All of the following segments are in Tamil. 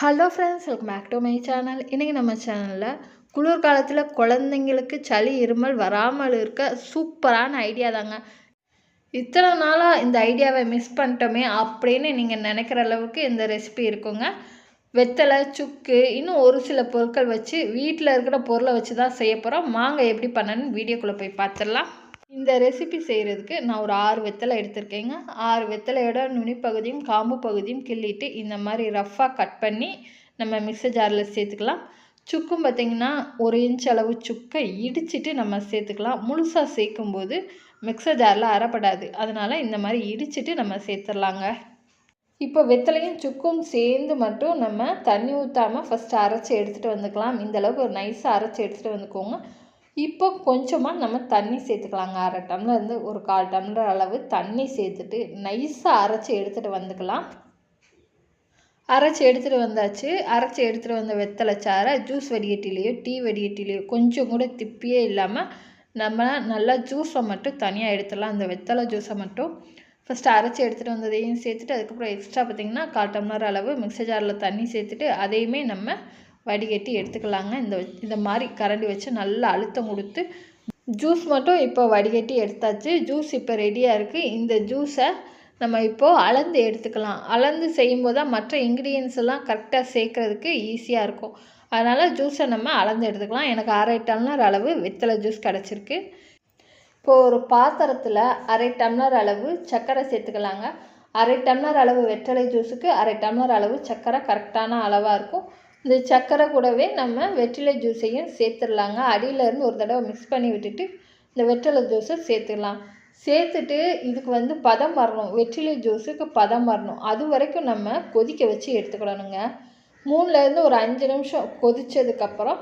Hello friends welcome back to my channel இன்றைக்கி நம்ம சேனலில் குளிர்காலத்தில் குழந்தைங்களுக்கு சளி இருமல் வராமல் இருக்க சூப்பரான ஐடியா தாங்க. இத்தனை நாளாக இந்த ஐடியாவை மிஸ் பண்ணிட்டோமே அப்படின்னு நீங்கள் நினைக்கிற அளவுக்கு இந்த ரெசிபி இருக்குங்க. வெத்தலை சுக்கு இன்னும் ஒரு சில பொருட்கள் வச்சு வீட்டில் இருக்கிற பொருளை வச்சு தான் செய்ய போகிறோம் மாங்க எப்படி பண்ணணும்னு வீடியோக்குள்ளே போய் பார்த்துடலாம். இந்த ரெசிபி செய்கிறதுக்கு நான் ஒரு ஆறு வெத்தலை எடுத்திருக்கேங்க. ஆறு வெத்தலையோட நுனிப்பகுதியும் காம்பு பகுதியும் கிள்ளிட்டு இந்த மாதிரி ரஃப்பாக கட் பண்ணி நம்ம மிக்சர் ஜாரில் சேர்த்துக்கலாம். சுக்கும் பார்த்திங்கன்னா ஒரு இன்ச் அளவு சுக்கை இடிச்சிட்டு நம்ம சேர்த்துக்கலாம். முழுசாக சேர்க்கும்போது மிக்சர் ஜாரில் அறப்படாது. அதனால் இந்த மாதிரி இடிச்சிட்டு நம்ம சேர்த்துடலாங்க. இப்போ வெத்தலையும் சுக்கும் சேர்ந்து மட்டும் நம்ம தண்ணி ஊற்றாமல் ஃபஸ்ட்டு அரைச்சி எடுத்துகிட்டு வந்துக்கலாம். இந்தளவுக்கு ஒரு நைஸாக அரைச்சி எடுத்துகிட்டு வந்துக்கோங்க. இப்போ கொஞ்சமாக நம்ம தண்ணி சேர்த்துக்கலாங்க. அரை டம்ளர்லேருந்து ஒரு கால் டம்ளர் அளவு தண்ணி சேர்த்துட்டு நைஸாக அரைச்சி எடுத்துகிட்டு வந்துக்கலாம். அரைச்சி எடுத்துகிட்டு வந்தாச்சு. அரைச்சி எடுத்துகிட்டு வந்த வெத்தலை சாரை ஜூஸ் வடிகட்டிலேயோ டீ வடிகட்டிலேயோ கொஞ்சம் கூட திப்பியே இல்லாமல் நம்ம நல்லா ஜூஸை மட்டும் தனியாக எடுத்துடலாம். அந்த வெத்தலை ஜூஸை மட்டும் ஃபஸ்ட்டு அரைச்சி எடுத்துகிட்டு வந்ததையும் சேர்த்துட்டு அதுக்கப்புறம் எக்ஸ்ட்ரா பார்த்திங்கன்னா கால் டம்ளர் அளவு மிக்சர் ஜாரில் தண்ணி சேர்த்துட்டு அதையுமே நம்ம வடிகட்டி எடுத்துக்கலாங்க. இந்த இந்த மாதிரி கரண்டி வச்சு நல்லா அழுத்தம் கொடுத்து ஜூஸ் மட்டும் இப்போ வடிகட்டி எடுத்தாச்சு. ஜூஸ் இப்போ ரெடியாக இருக்குது இந்த ஜூஸை நம்ம இப்போது அளந்து எடுத்துக்கலாம். அளந்து செய்யும்போது தான் மற்ற இன்க்ரீடியன்ஸ் எல்லாம் கரெக்டாக சேர்க்குறதுக்கு ஈஸியாக இருக்கும். அதனால் ஜூஸை நம்ம அளந்து எடுத்துக்கலாம். எனக்கு அரை டம்ளர் அளவு வெத்தலை ஜூஸ் கிடச்சிருக்கு. இப்போது ஒரு பாத்திரத்தில் அரை டம்ளர் அளவு சர்க்கரை சேர்த்துக்கலாங்க. அரை டம்ளர் அளவு வெற்றலை ஜூஸுக்கு அரை டம்ளர் அளவு சர்க்கரை கரெக்டான அளவாக இருக்கும். இந்த சர்க்கரை கூடவே நம்ம வெற்றிலை ஜூஸையும் சேர்த்துடலாங்க. அடியிலேருந்து ஒரு தடவை மிக்ஸ் பண்ணி விட்டுட்டு இந்த வெற்றிலை ஜூஸை சேர்த்துக்கலாம் சேர்த்துட்டு இதுக்கு வந்து பதம் வரணும். வெற்றிலை ஜூஸுக்கு பதம் வரணும். அது வரைக்கும் நம்ம கொதிக்க வச்சு எடுத்துக்கிடணுங்க மூணுலேருந்து ஒரு அஞ்சு நிமிஷம் கொதித்ததுக்கப்புறம்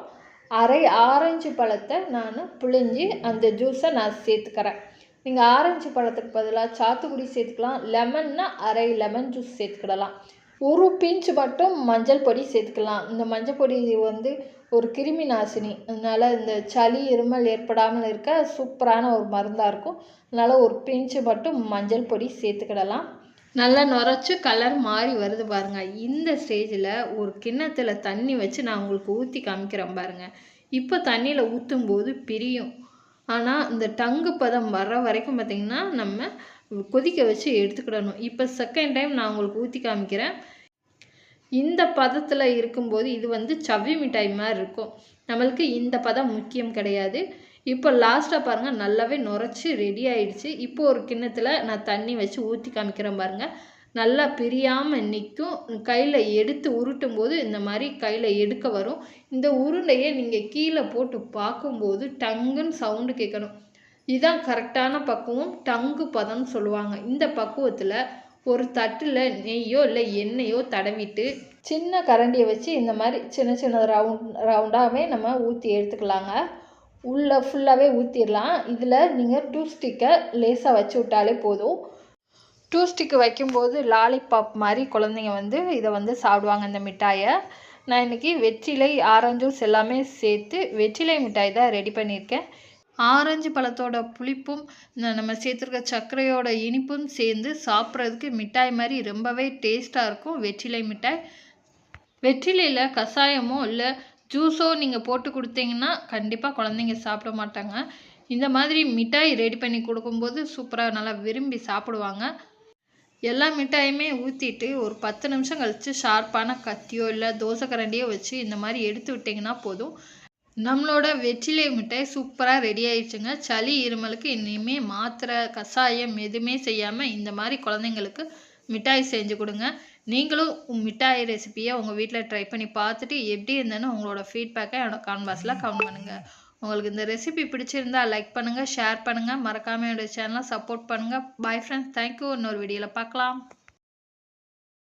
அரை ஆரஞ்சு பழத்தை நான் புழிஞ்சி அந்த ஜூஸை நான் சேர்த்துக்கிறேன். நீங்கள் ஆரஞ்சு பழத்துக்கு பதிலாக சாத்துக்குடி சேர்த்துக்கலாம். லெமன்னா அரை லெமன் ஜூஸ் சேர்த்துக்கிடலாம். ஒரு பிஞ்சு மட்டும் மஞ்சள் பொடி சேர்த்துக்கலாம். இந்த மஞ்சள் பொடி வந்து ஒரு கிருமி நாசினி. அதனால் இந்த சளி இருமல் ஏற்படாமல் இருக்க சூப்பரான ஒரு மருந்தாக இருக்கும். அதனால் ஒரு பிஞ்சு மட்டும் மஞ்சள் பொடி சேர்த்துக்கிடலாம். நல்லா நுரைச்சி கலர் மாறி வருது பாருங்கள் இந்த ஸ்டேஜில் ஒரு கிண்ணத்தில் தண்ணி வச்சு நான் உங்களுக்கு ஊற்றி காமிக்கிறேன் பாருங்கள் இப்போ தண்ணியில் ஊற்றும் போது பிரியும். ஆனால் இந்த டங்கு பதம் வர்ற வரைக்கும் பார்த்திங்கன்னா நம்ம கொதிக்க வச்சு எடுத்துக்கிடணும். இப்போ செகண்ட் டைம் நான் உங்களுக்கு ஊற்றி காமிக்கிறேன். இந்த பதத்தில் இருக்கும்போது இது வந்து சவ்வி மிட்டாய் மாதிரி இருக்கும். நம்மளுக்கு இந்த பதம் முக்கியம் கிடையாது. இப்போ லாஸ்ட்டாக பாருங்கள் நல்லாவே நுரைச்சி ரெடி ஆயிடுச்சு. இப்போ ஒரு கிண்ணத்தில் நான் தண்ணி வச்சு ஊற்றி காமிக்கிறேன் பாருங்கள் நல்லா பிரியாமல் நிற்கும் கையில் எடுத்து உருட்டும் போது இந்த மாதிரி கையில் எடுக்க வரும். இந்த உருண்டையை நீங்கள் கீழே போட்டு பார்க்கும்போது டங்குன்னு சவுண்டு கேட்கணும். இதுதான் கரெக்டான பக்குவம். டங்கு பதம்னு சொல்லுவாங்க. இந்த பக்குவத்தில் ஒரு தட்டில் நெய்யோ இல்லை எண்ணெயோ தடவிட்டு சின்ன கரண்டியை வச்சு இந்த மாதிரி சின்ன சின்ன ரவுண்ட் ரவுண்டாகவே நம்ம ஊற்றி எடுத்துக்கலாங்க. உள்ளே ஃபுல்லாகவே ஊற்றிடலாம் இதில் நீங்கள் டூ ஸ்டிக்கை லேசாக வச்சு விட்டாலே போதும். டூ ஸ்டிக்கு வைக்கும்போது லாலிபாப் மாதிரி குழந்தைங்க வந்து இதை வந்து சாப்பிடுவாங்க இந்த மிட்டாயை. நான் இன்றைக்கி வெற்றிலை ஆரஞ்சூஸ் எல்லாமே சேர்த்து வெற்றிலை மிட்டாய் தான் ரெடி பண்ணியிருக்கேன். ஆரஞ்சு பழத்தோட புளிப்பும் நம்ம சேர்த்துருக்க சர்க்கரையோட இனிப்பும் சேர்ந்து சாப்பிட்றதுக்கு மிட்டாய் மாதிரி ரொம்பவே டேஸ்ட்டாக இருக்கும் வெற்றிலை மிட்டாய். வெற்றிலையில் கஷாயமோ இல்லை ஜூஸோ நீங்கள் போட்டு கொடுத்தீங்கன்னா கண்டிப்பாக குழந்தைங்க சாப்பிட மாட்டாங்க. இந்த மாதிரி மிட்டாய் ரெடி பண்ணி கொடுக்கும்போது சூப்பராக நல்லா விரும்பி சாப்பிடுவாங்க. எல்லா மிட்டாயுமே ஊற்றிட்டு ஒரு பத்து நிமிஷம் கழித்து ஷார்ப்பான கத்தியோ இல்லை தோசை கரண்டியோ வச்சு இந்த மாதிரி எடுத்து விட்டிங்கன்னா போதும். நம்மளோட வெற்றிலை மிட்டாய் சூப்பராக ரெடி ஆயிடுச்சுங்க. சளி இருமலுக்கு இனிமேல் மாத்திரை கஷாயம் எதுவுமே செய்யாமல் இந்த மாதிரி குழந்தைங்களுக்கு மிட்டாய் செஞ்சு கொடுங்க. நீங்களும் மிட்டாய் ரெசிப்பியை உங்கள் வீட்டில் ட்ரை பண்ணி பார்த்துட்டு எப்படி இருந்தேன்னு உங்களோட ஃபீட்பேக்கை என்னோட கான்பாஸில் கவுண்ட் பண்ணுங்கள் உங்களுக்கு இந்த ரெசிபி பிடிச்சிருந்தா லைக் பண்ணுங்கள் ஷேர் பண்ணுங்கள் மறக்காமல் என்னுடைய சேனலை சப்போர்ட் பண்ணுங்கள் பாய் ஃப்ரெண்ட்ஸ் தேங்க்யூ இன்னொரு வீடியோவில் பார்க்கலாம்.